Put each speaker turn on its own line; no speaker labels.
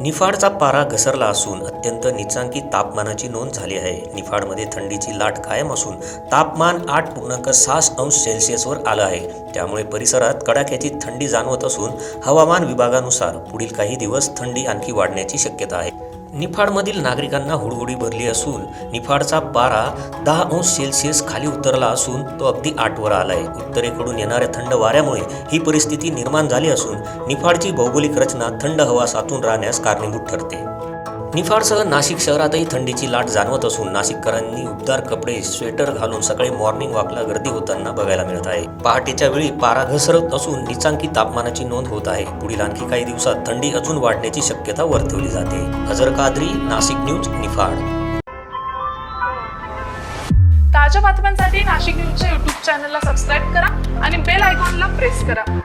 निफाडचा पारा घसरला असून अत्यंत निचांकी तापमानाची नोंद झाली आहे. निफाडमध्ये थंडीची लाट कायम असून तापमान आठ पूर्णांक सहा अंश सेल्सिअसवर आलं आहे. त्यामुळे परिसरात कडाक्याची थंडी जाणवत असून हवामान विभागानुसार पुढील काही दिवस थंडी आणखी वाढण्याची शक्यता आहे. निफाडमधील नागरिकांना हुडहुडी भरली असून निफाडचा पारा दहा अंश सेल्सिअस खाली उतरला असून तो अगदी आठवर आलाय. उत्तरेकडून येणाऱ्या थंड वाऱ्यामुळे ही परिस्थिती निर्माण झाली असून निफाडची भौगोलिक रचना थंड हवा साचून राहण्यास कारणीभूत ठरते. निफाडसह नाशिक शहरातही थंडीची लाट जाणवत असून नाशिककरांनी उबदार कपडे स्वेटर घालून सकाळी मॉर्निंग वॉकला गर्दी होताना बघायला मिळत आहे. पहाटेच्या वेळी पारा घसरत असून निचांकी तापमानाची नोंद होत आहे. पुढील आणखी काही दिवसात थंडी अजून वाढण्याची शक्यता वर्तवली जाते. हजर कादरी नाशिक न्यूज निफाड.
ताज्या बातम्यांसाठी नाशिक न्यूजच्या युट्यूब चॅनलला सबस्क्राईब करा आणि बेल आयकॉनला प्रेस करा.